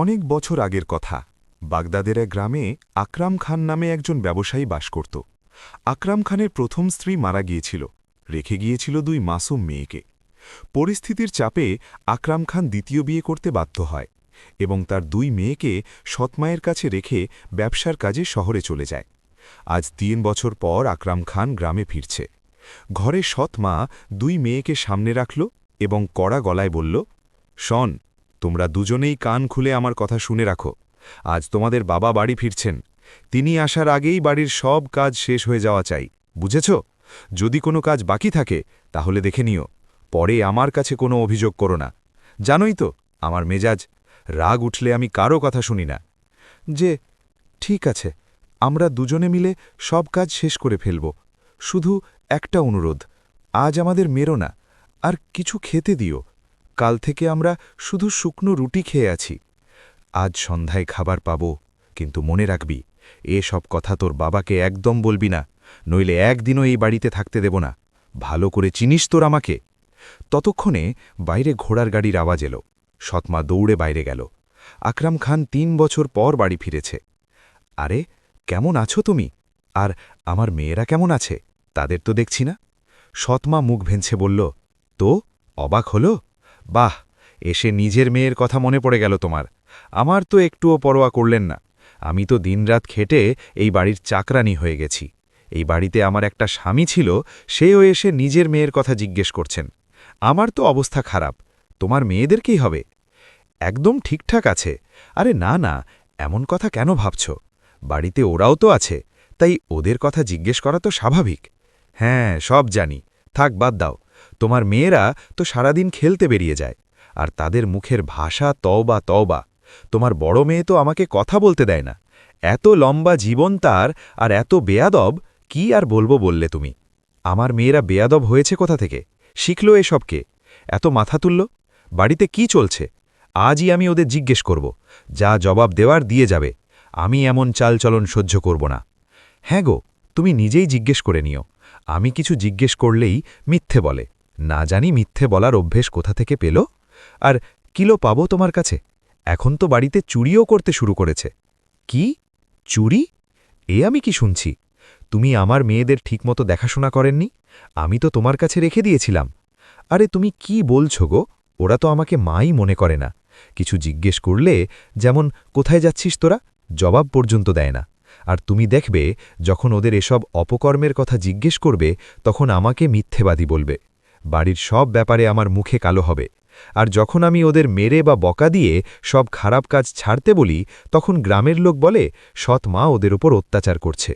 অনেক বছর আগের কথা। বাগদাদের এক গ্রামে আকরাম খান নামে একজন ব্যবসায়ী বাস করত। আকরাম খানের প্রথম স্ত্রী মারা গিয়েছিল। রেখে গিয়েছিল দুই মাসুম মেয়েকে। পরিস্থিতির চাপে আকরাম খান দ্বিতীয় বিয়ে করতে বাধ্য হয় এবং তার দুই মেয়েকে সৎমায়ের কাছে রেখে ব্যবসার কাজে শহরে চলে যায়। আজ তিন বছর পর আকরাম খান গ্রামে ফিরছে। ঘরে সৎ মা দুই মেয়েকে সামনে রাখল এবং কড়া গলায় বলল, শন তোমরা দুজনেই কান খুলে আমার কথা শুনে রাখো। আজ তোমাদের বাবা বাড়ি ফিরছেন। তিনি আসার আগেই বাড়ির সব কাজ শেষ হয়ে যাওয়া চাই। বুঝেছ? যদি কোনো কাজ বাকি থাকে, তাহলে দেখে নিও। পরে আমার কাছে কোনো অভিযোগ করো না। জানোই তো, আমার মেজাজ। রাগ উঠলে আমি কারও কথা শুনি না। যে, ঠিক আছে, আমরা দুজনে মিলে সব কাজ শেষ করে ফেলব। শুধু একটা অনুরোধ, আজ আমাদের মেরো না, আর কিছু খেতে দিও। কাল থেকে আমরা শুধু শুকনো রুটি খেয়ে আছি। আজ সন্ধ্যায় খাবার পাব, কিন্তু মনে রাখবি, এ সব কথা তোর বাবাকে একদম বলবি না, নইলে একদিনও এই বাড়িতে থাকতে দেব না। ভালো করে চিনিস তোর আমাকে। ততক্ষণে বাইরে ঘোড়ার গাড়ির আওয়াজ এলো। সৎমা দৌড়ে বাইরে গেল। আকরাম খান তিন বছর পর বাড়ি ফিরেছে। আরে, কেমন আছো তুমি? আর আমার মেয়েরা কেমন আছে? তাদের তো দেখছি না। সৎমা মুখ ভেঞ্ছে বলল, তো, অবাক হলো? বাহ, এসে নিজের মেয়ের কথা মনে পড়ে গেল তোমার। আমার তো একটুও পরোয়া করলেন না। আমি তো দিনরাত খেটে এই বাড়ির চাকরানি হয়ে গেছি। এই বাড়িতে আমার একটা স্বামী ছিল, সেও এসে নিজের মেয়ের কথা জিজ্ঞেস করছেন। আমার তো অবস্থা খারাপ, তোমার মেয়েদের কি হবে? একদম ঠিকঠাক আছে। আরে না না, এমন কথা কেন ভাবছ? বাড়িতে ওরাও তো আছে, তাই ওদের কথা জিজ্ঞেস করা তো স্বাভাবিক। হ্যাঁ সব জানি। থাক, বাদ দাও। তোমার মেয়েরা তো সারাদিন খেলতে বেরিয়ে যায়, আর তাদের মুখের ভাষা তওবা তওবা। তোমার বড় মেয়ে তো আমাকে কথা বলতে দেয় না। এত লম্বা জীবন তার, আর এত বেয়াদব, কি আর বলব বললে তুমি? আমার মেয়েরা বেয়াদব হয়েছে কোথা থেকে? শিখল এসবকে? এত মাথা তুলল? বাড়িতে কি চলছে? আজই আমি ওদের জিজ্ঞেস করব। যা জবাব দেওয়ার দিয়ে যাবে। আমি এমন চালচলন সহ্য করব না। হ্যাঁ গো, তুমি নিজেই জিজ্ঞেস করে নিও। আমি কিছু জিজ্ঞেস করলেই মিথ্যে বলে। না জানি মিথ্যে বলার অভ্যেস কোথা থেকে পেল। আর কিলো পাবো তোমার কাছে? এখন তো বাড়িতে চুরিও করতে শুরু করেছে। কি? চুরি? এ আমি কি শুনছি? তুমি আমার মেয়েদের ঠিকমতো দেখাশোনা করেননি? আমি তো তোমার কাছে রেখে দিয়েছিলাম। আরে তুমি কি বলছো গো? ওরা তো আমাকে মাই মনে করে না। কিছু জিজ্ঞেস করলে যেমন, কোথায় যাচ্ছিস তোরা? জবাব পর্যন্ত দেয় না। আর তুমি দেখবে, যখন ওদের এসব অপকর্মের কথা জিজ্ঞেস করবে, তখন আমাকে মিথ্যেবাদী বলবে। বাড়ির সব ব্যাপারে আমার মুখে কালো হবে। আর যখন আমি ওদের মেরে বা বকা দিয়ে সব খারাপ কাজ ছাড়তে বলি, তখন গ্রামের লোক বলে, সৎ মা ওদের ওপর অত্যাচার করছে।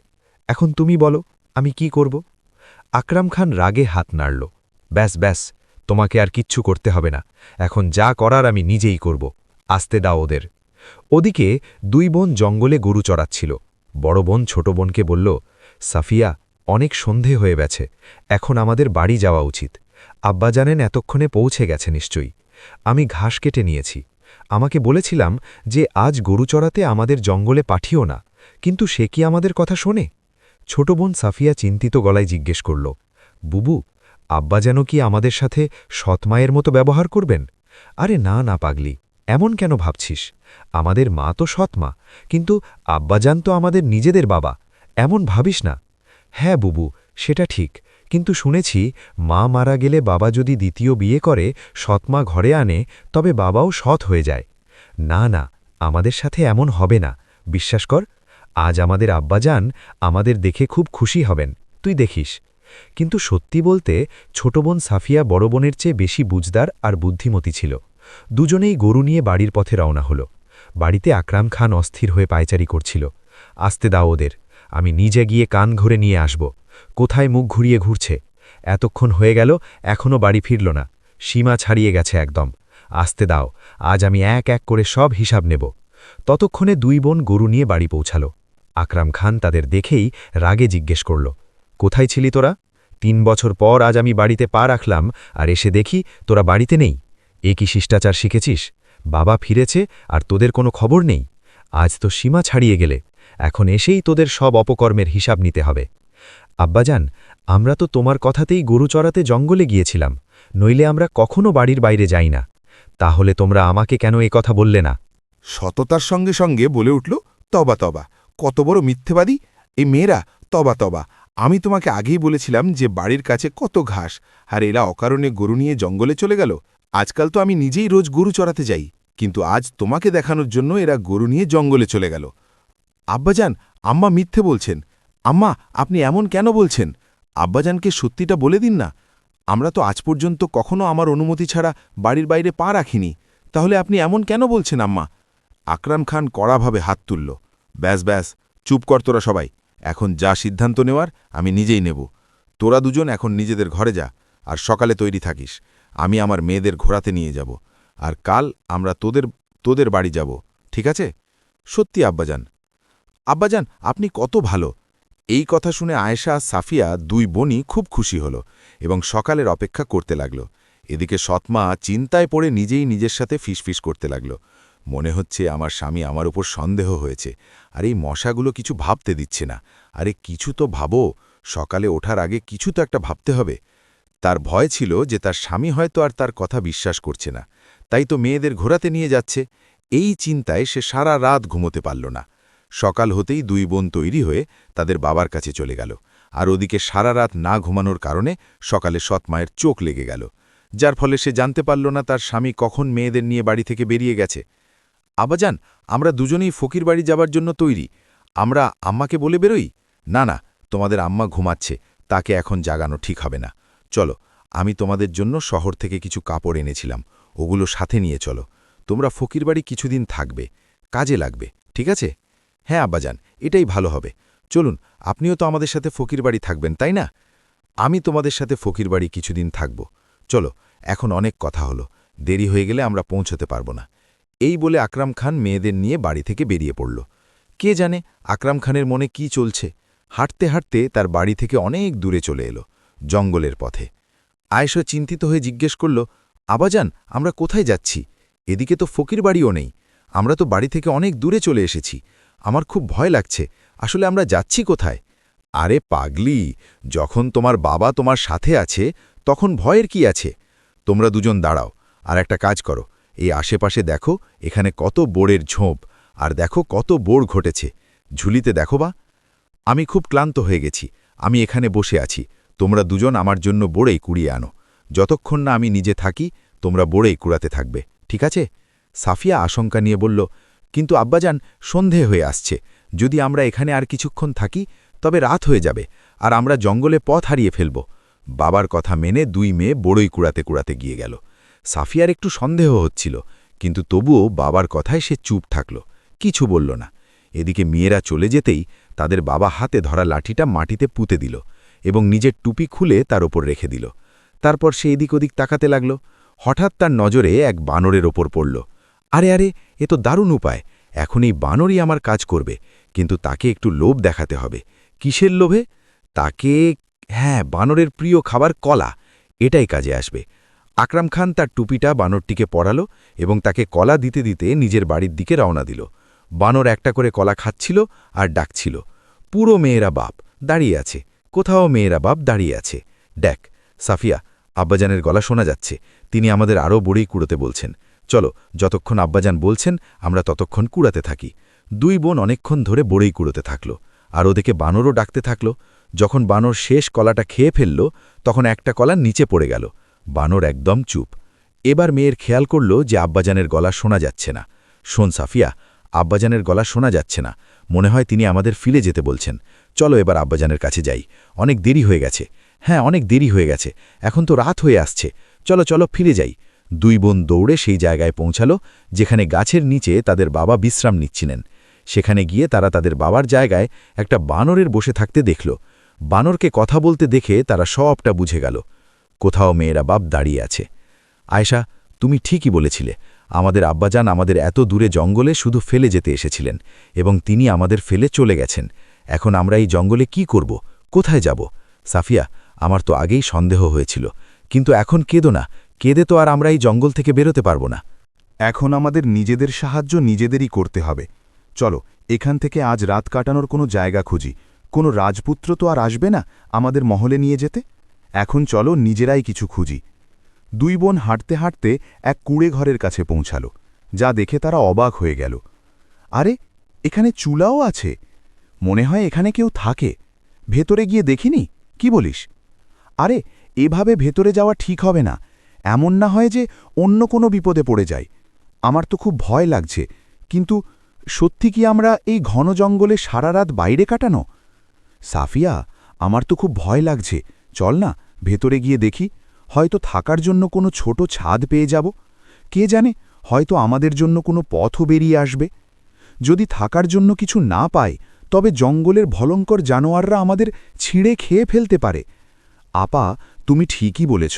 এখন তুমি বলো, আমি কি করব? আকরাম খান রাগে হাত নাড়ল। ব্যাস ব্যাস, তোমাকে আর কিচ্ছু করতে হবে না। এখন যা করার আমি নিজেই করব। আসতে দাও ওদের। ওদিকে দুই বোন জঙ্গলে গরু চড়াচ্ছিল। বড় বোন ছোট বোনকে বলল, সাফিয়া, অনেক সন্ধে হয়ে গেছে। এখন আমাদের বাড়ি যাওয়া উচিত। আব্বা জানেন এতক্ষণে পৌঁছে গেছে নিশ্চয়ই। আমি ঘাস কেটে নিয়েছি। আমাকে বলেছিলাম যে আজ গরু চড়াতে আমাদের জঙ্গলে পাঠিও না, কিন্তু সে কি আমাদের কথা শোনে? ছোট বোন সাফিয়া চিন্তিত গলায় জিজ্ঞেস করল, বুবু, আব্বা যেন কি আমাদের সাথে সৎমায়ের মতো ব্যবহার করবেন? আরে না না পাগলি, এমন কেন ভাবছিস? আমাদের মা তো সৎমা কিন্তু আব্বাজান তো আমাদের নিজেদের বাবা, এমন ভাবিস না? হ্যাঁ বুবু, সেটা ঠিক কিন্তু শুনেছি, মা মারা গেলে বাবা যদি দ্বিতীয় বিয়ে করে সৎমা ঘরে আনে, তবে বাবাও সৎ হয়ে যায়। না না, আমাদের সাথে এমন হবে না। বিশ্বাস কর, আজ আমাদের আব্বাজান আমাদের দেখে খুব খুশি হবেন। তুই দেখিস। কিন্তু সত্যি বলতে, ছোট বোন সাফিয়া বড় বোনের চেয়ে বেশি বুঝদার আর বুদ্ধিমতী ছিল। দুজনেই গরু নিয়ে বাড়ির পথে রওনা হল। বাড়িতে আকরাম খান অস্থির হয়ে পায়চারি করছিল। আসতে দাও ওদের, আমি নিজে গিয়ে কান ঘুরে নিয়ে আসব। কোথায় মুখ ঘুরিয়ে ঘুরছে? এতক্ষণ হয়ে গেল এখনও বাড়ি ফিরল না। সীমা ছাড়িয়ে গেছে একদম। আসতে দাও, আজ আমি এক এক করে সব হিসাব নেব। ততক্ষণে দুই বোন গরু নিয়ে বাড়ি পৌঁছাল। আকরাম খান তাদের দেখেই রাগে জিজ্ঞেস করল, কোথায় ছিলি তোরা? তিন বছর পর আজ আমি বাড়িতে পা রাখলাম, আর এসে দেখি তোরা বাড়িতে নেই। এ কি শিষ্টাচার শিখেছিস? বাবা ফিরেছে, আর তোদের কোনো খবর নেই। আজ তো সীমা ছাড়িয়ে গেলে। এখন এসেই তোদের সব অপকর্মের হিসাব নিতে হবে। আব্বাজান, আমরা তো তোমার কথাতেই গরু চড়াতে জঙ্গলে গিয়েছিলাম, নইলে আমরা কখনো বাড়ির বাইরে যাই না। তাহলে তোমরা আমাকে কেন এ কথা বললে না? সততার সঙ্গে সঙ্গে বলে উঠল, তবা তবা, কত বড় মিথ্যেবাদী এই মেয়েরা, তবা তবা। আমি তোমাকে আগেই বলেছিলাম যে বাড়ির কাছে কত ঘাস, আর এরা অকারণে গরু নিয়ে জঙ্গলে চলে গেল। আজকাল তো আমি নিজেই রোজ গরু চড়াতে যাই, কিন্তু আজ তোমাকে দেখানোর জন্য এরা গরু নিয়ে জঙ্গলে চলে গেল। আব্বাজান, আম্মা মিথ্যে বলছেন আম্মা, আপনি এমন কেন বলছেন? আব্বাজানকে সত্যিটা বলে দিন না। আমরা তো আজ পর্যন্ত কখনো আমার অনুমতি ছাড়া বাড়ির বাইরে পা রাখিনি। তাহলে আপনি এমন কেন বলছেন আম্মা? আকরাম খান কড়াভাবে হাত তুলল। ব্যাস ব্যাস, চুপ কর তোরা সবাই। এখন যা সিদ্ধান্ত নেওয়ার, আমি নিজেই নেব। তোরা দুজন এখন নিজেদের ঘরে যা, আর সকালে তৈরি থাকিস। আমি আমার মেয়েদের ঘোরাতে নিয়ে যাব। আর কাল আমরা তোদের তোদের বাড়ি যাব। ঠিক আছে? সত্যি, আব্বাজান। আব্বাজান, আপনি কত ভালো। এই কথা শুনে আয়েশা সাফিয়া দুই বোনই খুব খুশি হল এবং সকালের অপেক্ষা করতে লাগল। এদিকে সৎমা চিন্তায় পড়ে নিজেই নিজের সাথে ফিসফিস করতে লাগল। মনে হচ্ছে আমার স্বামী আমার উপর সন্দেহ হয়েছে। আর এই মশাগুলো কিছু ভাবতে দিচ্ছে না। আরে কিছু তো ভাবো, সকালে ওঠার আগে কিছু তো একটা ভাবতে হবে। তার ভয় ছিল যে তার স্বামী হয়তো আর তার কথা বিশ্বাস করছে না। তাই তো মেয়েদের ঘোরাতে নিয়ে যাচ্ছে। এই চিন্তায় সে সারা রাত ঘুমোতে পারল না। সকাল হতেই দুই বোন তৈরি হয়ে তাদের বাবার কাছে চলে গেল, আর ওদিকে সারা রাত না ঘুমানোর কারণে সকালে সৎমায়ের চোখ লেগে গেল, যার ফলে সে জানতে পারল না তার স্বামী কখন মেয়েদের নিয়ে বাড়ি থেকে বেরিয়ে গেছে। আবাজান, আমরা দুজনেই ফকির বাড়ি যাবার জন্য তৈরি, আমরা আম্মাকে বলে বেরোই? না না, তোমাদের আম্মা ঘুমাচ্ছে, তাকে এখন জাগানো ঠিক হবে না। চলো, আমি তোমাদের জন্য শহর থেকে কিছু কাপড় এনেছিলাম, ওগুলো সাথে নিয়ে চলো, তোমরা ফকির বাড়ি কিছুদিন থাকবে, কাজে লাগবে, ঠিক আছে? হ্যাঁ আব্বাজান, এটাই ভালো হবে। চলুন, আপনিও তো আমাদের সাথে ফকির বাড়ি থাকবেন, তাই না? আমি তোমাদের সাথে ফকির বাড়ি কিছুদিন থাকব। চলো, এখন অনেক কথা হলো। দেরি হয়ে গেলে আমরা পৌঁছতে পারব না। এই বলে আকরাম খান মেয়েদের নিয়ে বাড়ি থেকে বেরিয়ে পড়ল। কে জানে আকরাম খানের মনে কি চলছে? হাঁটতে হাঁটতে তার বাড়ি থেকে অনেক দূরে চলে এলো, জঙ্গলের পথে। আয়েশা চিন্তিত হয়ে জিজ্ঞেস করল আবাজান আমরা কোথায় যাচ্ছি? এদিকে তো ফকির বাড়িও নেই। আমরা তো বাড়ি থেকে অনেক দূরে চলে এসেছি। আমার খুব ভয় লাগছে। আসলে আমরা যাচ্ছি কোথায়? আরে পাগলি, যখন তোমার বাবা তোমার সাথে আছে, তখন ভয়ের কি আছে? তোমরা দুজন দাঁড়াও, আর একটা কাজ করো। এই আশেপাশে দেখো, এখানে কত বোড়ের ঝোঁপ, আর দেখো কত বোড় ঘটেছে। ঝুলিতে দেখো বা। আমি খুব ক্লান্ত হয়ে গেছি। আমি এখানে বসে আছি। তোমরা দুজন আমার জন্য বোড়েই কুড়িয়ে আনো। যতক্ষণ না আমি নিজে থাকি, তোমরা বোড়েই কুড়াতে থাকবে। ঠিক আছে? সাফিয়া আশঙ্কা নিয়ে বলল কিন্তু আব্বাজান সন্ধে হয়ে আসছে। যদি আমরা এখানে আর কিছুক্ষণ থাকি, তবে রাত হয়ে যাবে, আর আমরা জঙ্গলে পথ হারিয়ে ফেলব। বাবার কথা মেনে দুই মেয়ে বড়ই কুড়াতে কুড়াতে গিয়ে গেল। সাফিয়ার একটু সন্দেহ হচ্ছিল, কিন্তু তবুও বাবার কথায় সে চুপ থাকল। কিছু বলল না। এদিকে মেয়েরা চলে যেতেই তাদের বাবা হাতে ধরা লাঠিটা মাটিতে পুঁতে দিল এবং নিজের টুপি খুলে তার ওপর রেখে দিল। তারপর সে এদিক ওদিক তাকাতে লাগল। হঠাৎ তার নজরে এক বানরের ওপর পড়ল। আরে আরে, এ তো দারুণ উপায়। এখন এই বানরই আমার কাজ করবে, কিন্তু তাকে একটু লোভ দেখাতে হবে। কিসের লোভে? তাকে হ্যাঁ বানরের প্রিয় খাবার কলা। এটাই কাজে আসবে। আকরাম খান তার টুপিটা বানরটিকে পড়ালো এবং তাকে কলা দিতে দিতে নিজের বাড়ির দিকে রওনা দিল। বানর একটা করে কলা খাচ্ছিল আর ডাকছিল, পুরো মেয়েরা বাপ, দাঁড়িয়ে আছে। কোথাও মেয়েরা বাপ দাঁড়িয়ে আছে। দেখ, সাফিয়া, আব্বাজানের গলা শোনা যাচ্ছে। তিনি আমাদের আরও বড়ি কুড়োতে বলছেন। চলো, যতক্ষণ আব্বাজান বলছেন, আমরা ততক্ষণ কুড়াতে থাকি। দুই বোন অনেকক্ষণ ধরে বড়েই কুড়োতে থাকল। আর ওদিকে বানরও ডাকতে থাকল। যখন বানর শেষ কলাটা খেয়ে ফেলল, তখন একটা কলা নিচে পড়ে গেল। বানর একদম চুপ। এবার মেয়ের খেয়াল করল যে আব্বাজানের গলা শোনা যাচ্ছে না। শোন সাফিয়া, আব্বাজানের গলা শোনা যাচ্ছে না। মনে হয় তিনি আমাদের ফিরে যেতে বলছেন। চলো এবার আব্বাজানের কাছে যাই। অনেক দেরি হয়ে গেছে। হ্যাঁ অনেক দেরি হয়ে গেছে। এখন তো রাত হয়ে আসছে। চলো চলো, ফিরে যাই। দুই বোন দৌড়ে সেই জায়গায় পৌঁছালো, যেখানে গাছের নিচে তাদের বাবা বিশ্রাম নিচ্ছিলেন। সেখানে গিয়ে তারা তাদের বাবার জায়গায় একটা বানরের বসে থাকতে দেখল। বানরকে কথা বলতে দেখে তারা সবটা বুঝে গেল। কোথাও মেয়েরা বাপ দাঁড়িয়ে আছে। আয়শা, তুমি ঠিকই বলেছিলে। আমাদের আব্বাজান আমাদের এত দূরে জঙ্গলে শুধু ফেলে যেতে এসেছিলেন এবং তিনি আমাদের ফেলে চলে গেছেন। এখন আমরা এই জঙ্গলে কি করব? কোথায় যাব? সাফিয়া, আমার তো আগেই সন্দেহ হয়েছিল। কিন্তু এখন কেঁদো না। কেঁদে তো আর আমরা এই জঙ্গল থেকে বেরোতে পারব না। এখন আমাদের নিজেদের সাহায্য নিজেদেরই করতে হবে। চলো, এখান থেকে আজ রাত কাটানোর কোনো জায়গা খুঁজি। কোনো রাজপুত্র তো আর আসবে না আমাদের মহলে নিয়ে যেতে? এখন চলো, নিজেরাই কিছু খুঁজি। দুই বোন হাঁটতে হাঁটতে এক কুঁড়ে ঘরের কাছে পৌঁছালো। যা দেখে তারা অবাক হয়ে গেল। আরে, এখানে চুলাও আছে। মনে হয় এখানে কেউ থাকে। ভেতরে গিয়ে দেখিনি? কি বলিস? আরে, এভাবে ভেতরে যাওয়া ঠিক হবে না। এমন না হয় যে অন্য কোনো বিপদে পড়ে যায় আমার তো খুব ভয় লাগছে, কিন্তু সত্যি কি আমরা এই ঘন জঙ্গলে সারা রাত বাইরে কাটানো? সাফিয়া, আমার তো খুব ভয় লাগছে। চল না, ভেতরে গিয়ে দেখি, হয়তো থাকার জন্য কোনো ছোট ছাদ পেয়ে যাব। কে জানে, হয়তো আমাদের জন্য কোনো পথও বেরিয়ে আসবে। যদি থাকার জন্য কিছু না পাই, তবে জঙ্গলের ভলঙ্কর জানোয়াররা আমাদের ছিঁড়ে খেয়ে ফেলতে পারে। আপা, তুমি ঠিকই বলেছ।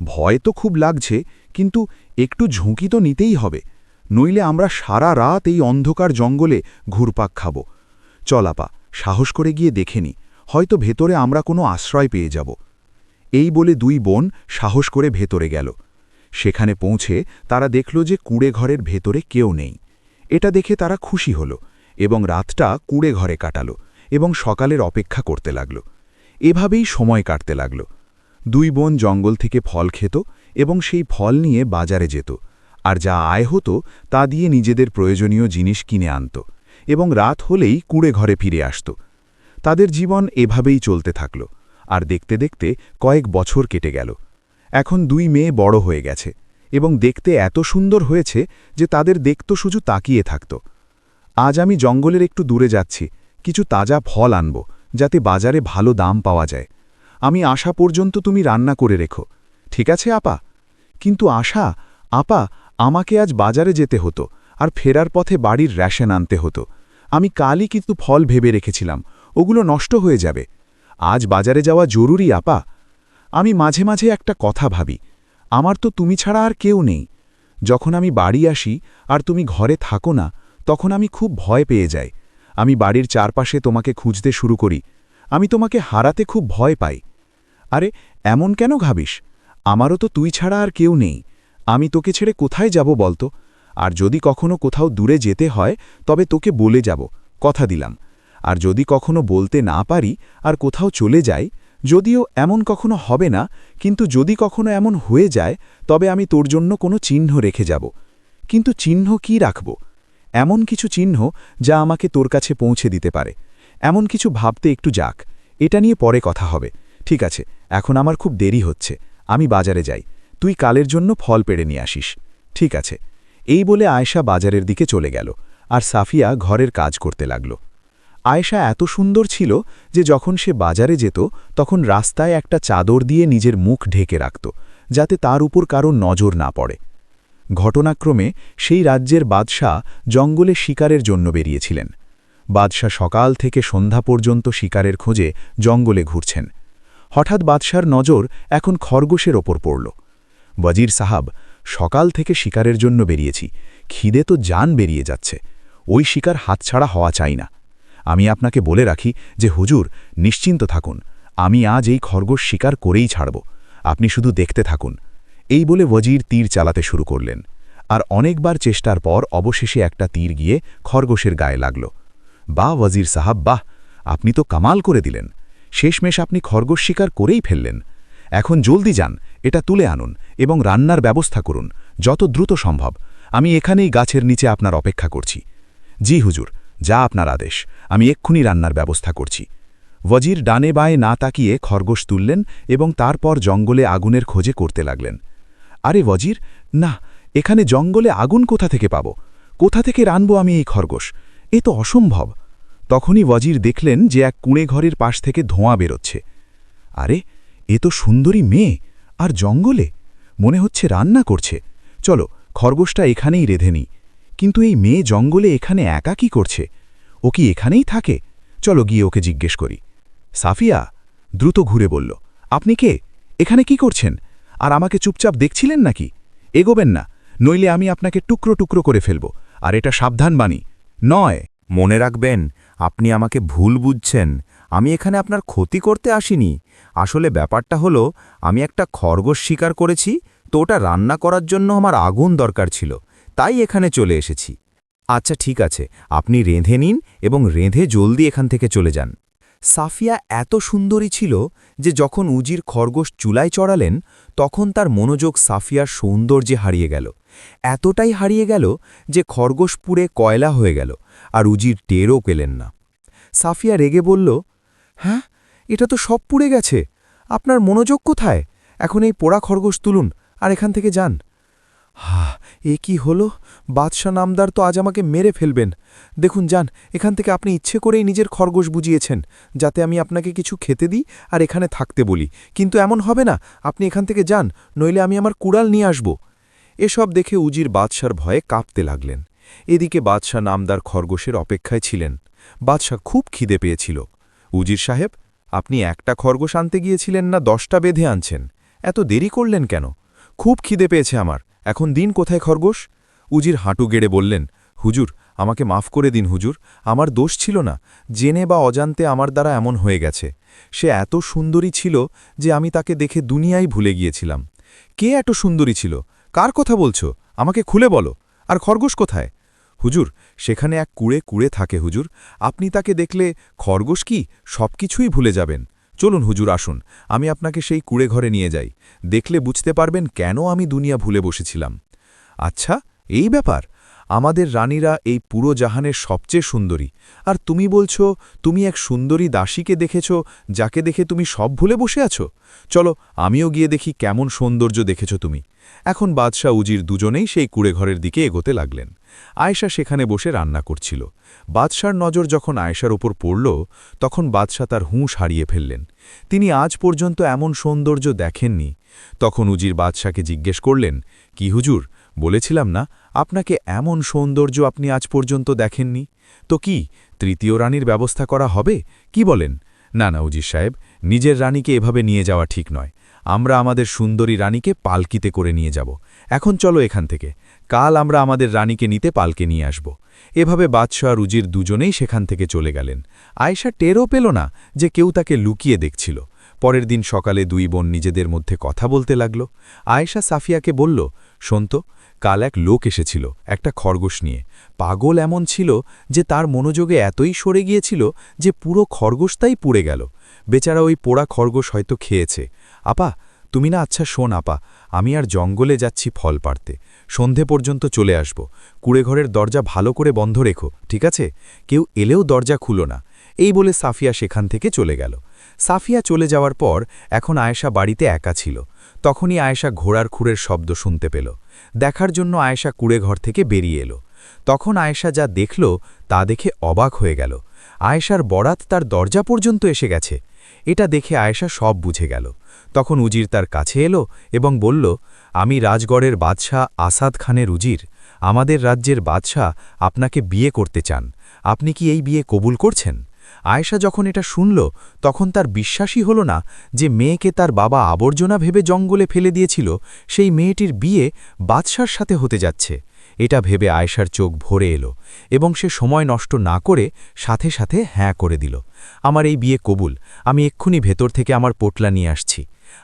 ভয় তো খুব লাগছে, কিন্তু একটু ঝুঁকি তো নিতেই হবে। নইলে আমরা সারা রাত এই অন্ধকার জঙ্গলে ঘুরপাক খাব। চলাপা সাহস করে গিয়ে দেখে নি, হয়তো ভেতরে আমরা কোনো আশ্রয় পেয়ে যাব। এই বলে দুই বোন সাহস করে ভেতরে গেল। সেখানে পৌঁছে তারা দেখল যে কুড়ে ঘরের ভেতরে কেউ নেই। এটা দেখে তারা খুশি হল এবং রাতটা কুড়ে ঘরে কাটাল এবং সকালের অপেক্ষা করতে লাগল। এভাবেই সময় কাটতে লাগল। দুই বোন জঙ্গল থেকে ফল খেত এবং সেই ফল নিয়ে বাজারে যেত, আর যা আয় হতো তা দিয়ে নিজেদের প্রয়োজনীয় জিনিস কিনে আনত এবং রাত হলেই কুড়ে ঘরে ফিরে আসত। তাদের জীবন এভাবেই চলতে থাকল, আর দেখতে দেখতে কয়েক বছর কেটে গেল। এখন দুই মেয়ে বড় হয়ে গেছে এবং দেখতে এত সুন্দর হয়েছে যে তাদের দেখত শুধু তাকিয়ে থাকত। আজ আমি জঙ্গলের একটু দূরে যাচ্ছি, কিছু তাজা ফল আনব, যাতে বাজারে ভালো দাম পাওয়া যায়। আমি আসা পর্যন্ত তুমি রান্না করে রেখো। ঠিক আছে, আপা? কিন্তু আশা, আপা, আমাকে আজ বাজারে যেতে হতো আর ফেরার পথে বাড়ির রেশন আনতে হতো। আমি কালই কিন্তু ফল ভেবে রেখেছিলাম, ওগুলো নষ্ট হয়ে যাবে। আজ বাজারে যাওয়া জরুরি, আপা। আমি মাঝে মাঝে একটা কথা ভাবি, আমার তো তুমি ছাড়া আর কেউ নেই। যখন আমি বাড়ি আসি আর তুমি ঘরে থাকো না, তখন আমি খুব ভয় পেয়ে যাই। আমি বাড়ির চারপাশে তোমাকে খুঁজতে শুরু করি। আমি তোমাকে হারাতে খুব ভয় পাই। আরে, এমন কেন ভাবিস? আমারও তো তুই ছাড়া আর কেউ নেই। আমি তোকে ছেড়ে কোথায় যাব বলতো? আর যদি কখনো কোথাও দূরে যেতে হয়, তবে তোকে বলে যাব, কথা দিলাম। আর যদি কখনো বলতে না পারি আর কোথাও চলে যাই, যদিও এমন কখনো হবে না, কিন্তু যদি কখনো এমন হয়ে যায়, তবে আমি তোর জন্য কোনো চিহ্ন রেখে যাব। কিন্তু চিহ্ন কি রাখব? এমন কিছু চিহ্ন যা আমাকে তোর কাছে পৌঁছে দিতে পারে। এমন কিছু ভাবতে একটু যাক। এটা নিয়ে পরে কথা হবে। ঠিক আছে, এখন আমার খুব দেরি হচ্ছে, আমি বাজারে যাই, তুই কালের জন্য ফল পেড়ে নিয়ে আসিস, ঠিক আছে। এই বলে আয়েশা বাজারের দিকে চলে গেল, আর সাফিয়া ঘরের কাজ করতে লাগল। আয়েশা এত সুন্দর ছিল যে যখন সে বাজারে যেত, তখন রাস্তায় একটা চাদর দিয়ে নিজের মুখ ঢেকে রাখত, যাতে তার উপর কারও নজর না পড়ে। ঘটনাক্রমে সেই রাজ্যের বাদশাহ জঙ্গলে শিকারের জন্য বেরিয়েছিলেন। বাদশাহ সকাল থেকে সন্ধ্যা পর্যন্ত শিকারের খোঁজে জঙ্গলে ঘুরছেন। হঠাৎ বাদশার নজর এখন খরগোশের ওপর পড়ল। ওয়াজির সাহাব, সকাল থেকে শিকারের জন্য বেরিয়েছি, খিদে তো জান বেরিয়ে যাচ্ছে, ওই শিকার হাতছাড়া হওয়া চাই না। আমি আপনাকে বলে রাখি যে, হুজুর, নিশ্চিন্ত থাকুন, আমি আজ এই খরগোশ শিকার করেই ছাড়ব, আপনি শুধু দেখতে থাকুন। এই বলে ওয়াজির তীর চালাতে শুরু করলেন, আর অনেকবার চেষ্টার পর অবশেষে একটা তীর গিয়ে খরগোশের গায়ে লাগল। বা ওয়াজির সাহাব, বাহ, আপনি তো কামাল করে দিলেন শেষমেশ আপনি খরগোশ শিকার করেই ফেললেন। এখন জলদি যান, এটা তুলে আনুন এবং রান্নার ব্যবস্থা করুন, যত দ্রুত সম্ভব। আমি এখানেই গাছের নিচে আপনার অপেক্ষা করছি। জি হুজুর, যা আপনার আদেশ, আমি এক্ষুনি রান্নার ব্যবস্থা করছি। ওয়াজির ডানে বায়ে না তাকিয়ে খরগোশ তুললেন এবং তারপর জঙ্গলে আগুনের খোঁজে করতে লাগলেন। আরে ওয়াজির, না, এখানে জঙ্গলে আগুন কোথা থেকে পাব? কোথা থেকে রানব আমি এই খরগোশ? এ তো অসম্ভব। তখনই ওয়াজির দেখলেন যে এক কুঁড়ে ঘরের পাশ থেকে ধোঁয়া বেরোচ্ছে। আরে, এ তো সুন্দরী মেয়ে, আর জঙ্গলে? মনে হচ্ছে রান্না করছে। চলো, খরগোশটা এখানেই রেধে নিই। কিন্তু এই মেয়ে জঙ্গলে এখানে একা কি করছে? ও কি এখানেই থাকে? চলো গিয়ে ওকে জিজ্ঞেস করি। সাফিয়া দ্রুত ঘুরে বলল, আপনি কে? এখানে কি করছেন? আর আমাকে চুপচাপ দেখছিলেন নাকি? এগোবেন না, নইলে আমি আপনাকে টুকরো টুকরো করে ফেলব। আর এটা সাবধান বাণী নয়। মনে রাখবেন আপনি আমাকে ভুল বুঝছেন। আমি এখানে আপনার ক্ষতি করতে আসিনি। আসলে ব্যাপারটা হলো, আমি একটা খরগোশ শিকার করেছি, তো ওটা রান্না করার জন্য আমার আগুন দরকার ছিল, তাই এখানে চলে এসেছি। আচ্ছা ঠিক আছে, আপনি রেঁধে নিন এবং রেঁধে জলদি এখান থেকে চলে যান। সাফিয়া এত সুন্দরী ছিল যে যখন উজির খরগোশ চুলায় চড়ালেন, তখন তার মনোযোগ সাফিয়ার সৌন্দর্যে হারিয়ে গেল। এতটাই হারিয়ে গেল যে খরগোশ পুড়ে কয়লা হয়ে গেল, আর উজির টেরও পেলেন না। সাফিয়া রেগে বলল হ্যাঁ এটা তো সব পুড়ে গেছে। আপনার মনোযোগ কোথায়? এখন এই পোড়া খরগোশ তুলুন, আর এখান থেকে যান। হা এ কি হলো? বাদশাহ নামদার তো আজ আমাকে মেরে ফেলবেন। দেখুন যান, এখান থেকে আপনি ইচ্ছে করেই নিজের খরগোশ বুঝিয়েছেন, যাতে আমি আপনাকে কিছু খেতে দিই আর এখানে থাকতে বলি। কিন্তু এমন হবে না, আপনি এখান থেকে যান, নইলে আমি আমার কুড়াল নিয়ে আসব। এসব দেখে উজির বাদশার ভয়ে কাঁপতে লাগলেন। এদিকে বাদশাহ নামদার খরগোশের অপেক্ষায় ছিলেন। বাদশাহ খুব খিদে পেয়েছিল। উজির সাহেব, আপনি একটা খরগোশ আনতে গিয়েছিলেন না দশটা বেঁধে আনছেন? এত দেরি করলেন কেন? খুব খিদে পেয়েছে আমার। এখন দিন কোথায় খরগোশ? উজির হাঁটু গেড়ে বললেন, হুজুর, আমাকে মাফ করে দিন হুজুর, আমার দোষ ছিল না, জেনে বা অজান্তে আমার দ্বারা এমন হয়ে গেছে। সে এত সুন্দরী ছিল যে আমি তাকে দেখে দুনিয়াই ভুলে গিয়েছিলাম। কে এত সুন্দরী ছিল? কার কথা বলছো? আমাকে খুলে বলো। আর খরগোশ কোথায়? হুজুর, সেখানে এক কুড়ে কুড়ে থাকে হুজুর। আপনি তাকে দেখলে খরগোশ কি? সব কিছুই ভুলে যাবেন। চলুন হুজুর আসুন, আমি আপনাকে সেই কুড়ে ঘরে নিয়ে যাই। দেখলে বুঝতে পারবেন কেন আমি দুনিয়া ভুলে বসেছিলাম। আচ্ছা এই ব্যাপার, আমাদের রানীরা এই পুরো জাহানের সবচেয়ে সুন্দরী। আর তুমি বলছো, তুমি এক সুন্দরী দাসীকে দেখেছ, যাকে দেখে তুমি সব ভুলে বসে আছো? চলো, আমিও গিয়ে দেখি কেমন সৌন্দর্য দেখেছ তুমি। এখন বাদশাহ উজির দুজনেই সেই কুড়েঘরের দিকে এগোতে লাগলেন। আয়েশা সেখানে বসে রান্না করছিল। বাদশার নজর যখন আয়েশার ওপর পড়ল, তখন বাদশাহ তার হুঁশ হারিয়ে ফেললেন। তিনি আজ পর্যন্ত এমন সৌন্দর্য দেখেননি। তখন উজির বাদশাকে জিজ্ঞেস করলেন, কি হুজুর, বলেছিলাম না, আপনাকে এমন সৌন্দর্য আপনি আজ পর্যন্ত দেখেননি? তো কি, তৃতীয় রানীর ব্যবস্থা করা হবে? কি বলেন? না না উজির সাহেব, নিজের রানীকে এভাবে নিয়ে যাওয়া ঠিক নয়। আমরা আমাদের সুন্দরী রানীকে পালকিতে করে নিয়ে যাব। এখন চলো এখান থেকে। কাল আমরা আমাদের রানীকে নিতে পালকে নিয়ে আসব। এভাবে বাদশাহ রুজির দুজনেই সেখান থেকে চলে গেলেন। আয়েশা টেরও পেল না যে কেউ তাকে লুকিয়ে দেখছিল। পরের দিন সকালে দুই বোন নিজেদের মধ্যে কথা বলতে লাগল। আয়েশা সাফিয়াকে বলল, শোনত, কাল এক লোক এসেছিল, একটা খরগোশ নিয়ে। পাগল এমন ছিল যে তার মনোযোগে এতই সরে গিয়েছিল যে পুরো খরগোশটাই পুড়ে গেল। বেচারা ওই পোড়া খরগোশ হয়তো খেয়েছে। আপা, তুমি না আচ্ছা শোন আপা, আমি আর জঙ্গলে যাচ্ছি ফল পাড়তে। সন্ধে পর্যন্ত চলে আসব। কুড়েঘরের দরজা ভালো করে বন্ধ রেখো, ঠিক আছে? কেউ এলেও দরজা খুলো না। এই বলে সাফিয়া সেখান থেকে চলে গেল। সাফিয়া চলে যাওয়ার পর এখন আয়েশা বাড়িতে একা ছিল। তখনই আয়েশা ঘোড়ার খুঁড়ের শব্দ শুনতে পেল। দেখার জন্য আয়েশা কুড়েঘর থেকে বেরিয়ে এলো। তখন আয়েশা যা দেখল তা দেখে অবাক হয়ে গেল। আয়েশার বরাত তার দরজা পর্যন্ত এসে গেছে। এটা দেখে আয়েশা সব বুঝে গেল। তখন উজির তার কাছে এলো এবং বলল, আমি রাজগড়ের বাদশাহ আসাদ খানের উজির। আমাদের রাজ্যের বাদশাহ আপনাকে বিয়ে করতে চান। আপনি কি এই বিয়ে কবুল করছেন? আয়েশা যখন এটা শুনল, তখন তার বিশ্বাসই হল না যে মেয়েকে তার বাবা আবর্জনা ভেবে জঙ্গলে ফেলে দিয়েছিল, সেই মেয়েটির বিয়ে বাদশার সাথে হতে যাচ্ছে। এটা ভেবে আয়েশার চোখ ভরে এলো এবং সে সময় নষ্ট না করে সাথে সাথে হ্যাঁ করে দিল, আমার এই বিয়ে কবুল। আমি এক্ষুনি ভেতর থেকে আমার পোটলা নিয়ে আসছি।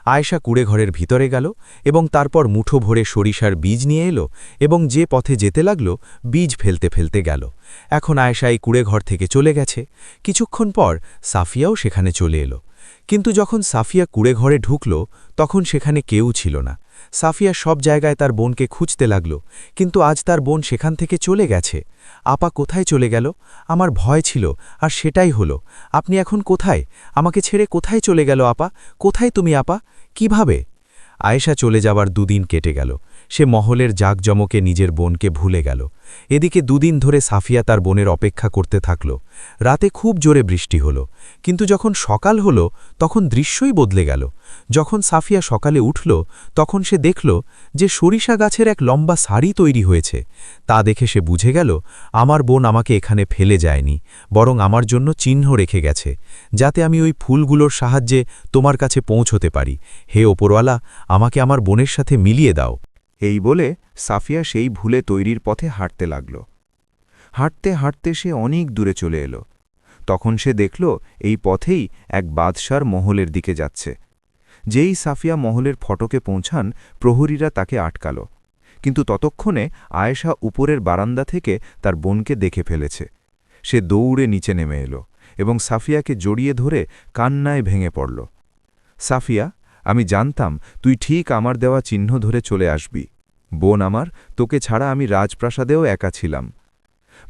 আয়েশা কুড়ে ঘরের ভিতরে গেল এবং তারপর মুঠো ভরে সরিষার বীজ নিয়ে এলো এবং যে পথে যেতে লাগল, বীজ ফেলতে ফেলতে গেল। এখন আয়েশা এই কুড়ে ঘর থেকে চলে গেছে। কিছুক্ষণ পর সাফিয়াও সেখানে চলে এলো। কিন্তু যখন সাফিয়া কুড়ে ঘরে ঢুকল, তখন সেখানে কেউ ছিল না। সাফিয়া সব জায়গায় তার বোনকে খুঁজতে লাগল, কিন্তু আজ তার বোন সেখান থেকে চলে গেছে। আপা কোথায় চলে গেল? আমার ভয় ছিল, আর সেটাই হলো। আপনি এখন কোথায়? আমাকে ছেড়ে কোথায় চলে গেল আপা? কোথায় তুমি আপা? কীভাবে? আয়েশা চলে যাবার দুদিন কেটে গেল। সে মহলের জাকজমকে নিজের বোনকে ভুলে গেল। এদিকে দুদিন ধরে সাফিয়া তার বোনের অপেক্ষা করতে থাকল। রাতে খুব জোরে বৃষ্টি হলো। কিন্তু যখন সকাল হলো, তখন দৃশ্যই বদলে গেল। যখন সাফিয়া সকালে উঠল, তখন সে দেখল যে সরিষা গাছের এক লম্বা সারি তৈরি হয়েছে। তা দেখে সে বুঝে গেল, আমার বোন আমাকে এখানে ফেলে যায়নি, বরং আমার জন্য চিহ্ন রেখে গেছে, যাতে আমি ওই ফুলগুলোর সাহায্যে তোমার কাছে পৌঁছতে পারি। হে ওপরওয়ালা, আমাকে আমার বোনের সাথে মিলিয়ে দাও। এই বলে সাফিয়া সেই ভুলে তৈরির পথে হাঁটতে লাগল। হাঁটতে হাঁটতে সে অনেক দূরে চলে এলো। তখন সে দেখল এই পথেই এক বাদশার মহলের দিকে যাচ্ছে। যেই সাফিয়া মহলের ফটকে পৌঁছান, প্রহরীরা তাকে আটকাল। কিন্তু ততক্ষণে আয়েশা উপরের বারান্দা থেকে তার বোনকে দেখে ফেলেছে। সে দৌড়ে নিচে নেমে এলো এবং সাফিয়াকে জড়িয়ে ধরে কান্নায় ভেঙে পড়ল। সাফিয়া আমি জানতাম তুই ঠিক আমার দেওয়া চিহ্ন ধরে চলে আসবি। বোন আমার, তোকে ছাড়া আমি রাজপ্রাসাদেও একা ছিলাম।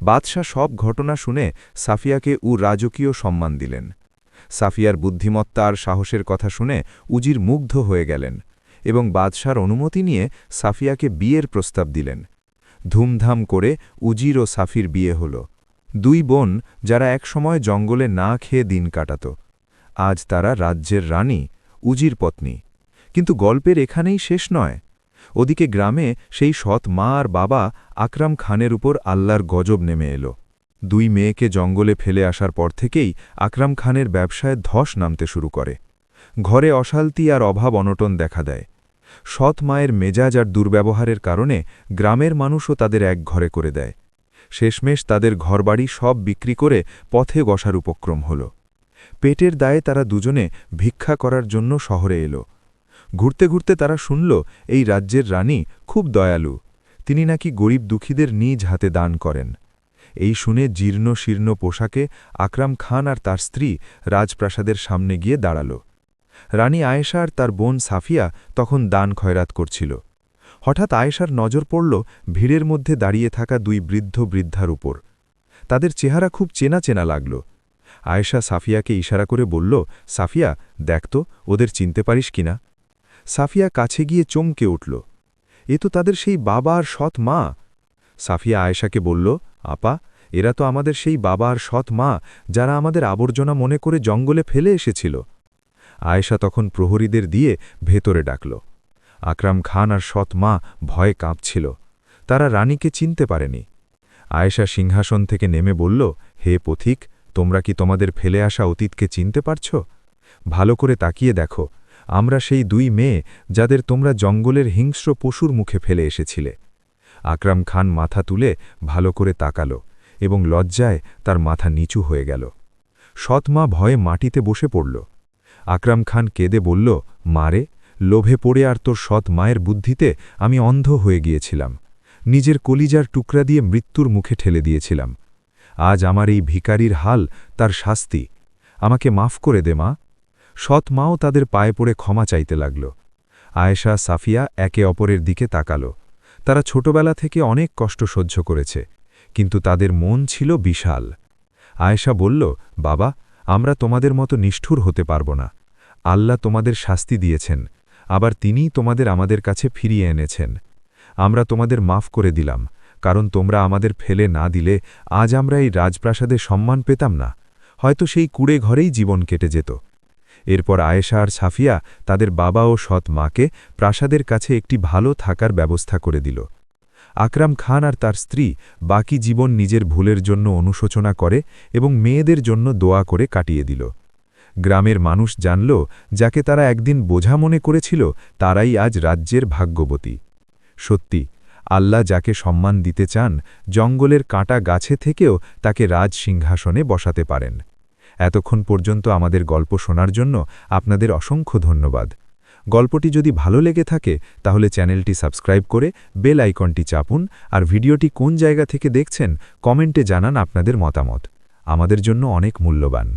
বাদশাহ সব ঘটনা শুনে সাফিয়াকে উ রাজকীয় সম্মান দিলেন। সাফিয়ার বুদ্ধিমত্তা আর সাহসের কথা শুনে উজির মুগ্ধ হয়ে গেলেন এবং বাদশার অনুমতি নিয়ে সাফিয়াকে বিয়ের প্রস্তাব দিলেন। ধুমধাম করে উজির ও সাফির বিয়ে হল। দুই বোন যারা একসময় জঙ্গলে না খেয়ে দিন কাটাত। আজ তারা রাজ্যের রানী উজির পত্নী। কিন্তু গল্পের এখানেই শেষ নয়। ওদিকে গ্রামে সেই সৎ মা আর বাবা আকরাম খানের উপর আল্লাহর গজব নেমে এলো। দুই মেয়েকে জঙ্গলে ফেলে আসার পর থেকেই আকরাম খানের ব্যবসায় ধস নামতে শুরু করে। ঘরে অশান্তি আর অভাব অনটন দেখা দেয়। সৎ মায়ের মেজাজ আর দুর্ব্যবহারের কারণে গ্রামের মানুষও তাদের এক ঘরে করে দেয়। শেষমেশ তাদের ঘরবাড়ি সব বিক্রি করে পথে বসার উপক্রম হল। পেটের দায়ে তারা দুজনে ভিক্ষা করার জন্য শহরে এলো। ঘুরতে ঘুরতে তারা শুনল, এই রাজ্যের রানী খুব দয়ালু। তিনি নাকি গরিব দুঃখীদের নিজ হাতে দান করেন। এই শুনে জীর্ণ শীর্ণ পোশাকে আকরাম খান আর তার স্ত্রী রাজপ্রাসাদের সামনে গিয়ে দাঁড়াল। রানী আয়েশা আর তার বোন সাফিয়া তখন দান খয়রাত করছিল। হঠাৎ আয়েশার নজর পড়ল ভিড়ের মধ্যে দাঁড়িয়ে থাকা দুই বৃদ্ধ বৃদ্ধার উপর। তাদের চেহারা খুব চেনা চেনা লাগল। আয়েশা সাফিয়াকে ইশারা করে বলল, সাফিয়া, দেখ তো, ওদের চিনতে পারিস কিনা? সাফিয়া কাছে গিয়ে চমকে উঠল, এ তো তাদের সেই বাবা আর সৎ মা। সাফিয়া আয়েশাকে বলল, আপা, এরা তো আমাদের সেই বাবা আর সৎ মা, যারা আমাদের আবর্জনা মনে করে জঙ্গলে ফেলে এসেছিল। আয়েশা তখন প্রহরীদের দিয়ে ভেতরে ডাকল। আকরাম খান আর সৎ মা ভয়ে কাঁপছিল, তারা রানীকে চিনতে পারেনি। আয়েশা সিংহাসন থেকে নেমে বলল, হে পথিক তোমরা কি তোমাদের ফেলে আসা অতীতকে চিনতে পারছ? ভালো করে তাকিয়ে দেখো, আমরা সেই দুই মেয়ে যাদের তোমরা জঙ্গলের হিংস্র পশুর মুখে ফেলে এসেছিলে। আকরাম খান মাথা তুলে ভালো করে তাকাল এবং লজ্জায় তার মাথা নিচু হয়ে গেল। সৎমা ভয়ে মাটিতে বসে পড়ল। আকরাম খান কেঁদে বলল, মারে, লোভে পড়ে আর তোর সৎ মায়ের বুদ্ধিতে আমি অন্ধ হয়ে গিয়েছিলাম। নিজের কলিজার টুকরা দিয়ে মৃত্যুর মুখে ঠেলে দিয়েছিলাম। আজ আমার এই ভিকারির হাল তার শাস্তি। আমাকে মাফ করে দে, মা। সৎ মাও তাদের পায়ে পড়ে ক্ষমা চাইতে লাগল। আয়েশা, সাফিয়া একে অপরের দিকে তাকাল। তারা ছোটবেলা থেকে অনেক কষ্ট সহ্য করেছে, কিন্তু তাদের মন ছিল বিশাল। আয়েশা বলল, বাবা, আমরা তোমাদের মতো নিষ্ঠুর হতে পারব না। আল্লাহ তোমাদের শাস্তি দিয়েছেন, আবার তিনিই তোমাদের আমাদের কাছে ফিরিয়ে এনেছেন। আমরা তোমাদের মাফ করে দিলাম কারণ তোমরা আমাদের ফেলে না দিলে আজ আমরা এই রাজপ্রাসাদে সম্মান পেতাম না। হয়তো সেই কুড়ে ঘরেই জীবন কেটে যেত। এরপর আয়েশা আর সাফিয়া তাদের বাবা ও সৎ মাকে প্রাসাদের কাছে একটি ভালো থাকার ব্যবস্থা করে দিল। আকরাম খান আর তার স্ত্রী বাকি জীবন নিজের ভুলের জন্য অনুশোচনা করে এবং মেয়েদের জন্য দোয়া করে কাটিয়ে দিল। গ্রামের মানুষ জানল, যাকে তারা একদিন বোঝা মনে করেছিল, তারাই আজ রাজ্যের ভাগ্যবতী। সত্যি আল্লাহ যাকে সম্মান দিতে চান, জঙ্গলের কাঁটা গাছে থেকেও তাকে রাজ সিংহাসনে বসাতে পারেন। এতক্ষণ পর্যন্ত আমাদের গল্প শোনার জন্য আপনাদের অসংখ্য ধন্যবাদ। গল্পটি যদি ভালো লেগে থাকে, তাহলে চ্যানেলটি সাবস্ক্রাইব করে বেল আইকনটি চাপুন আর ভিডিওটি কোন জায়গা থেকে দেখছেন, কমেন্টে জানান আপনাদের মতামত। আমাদের জন্য অনেক মূল্যবান।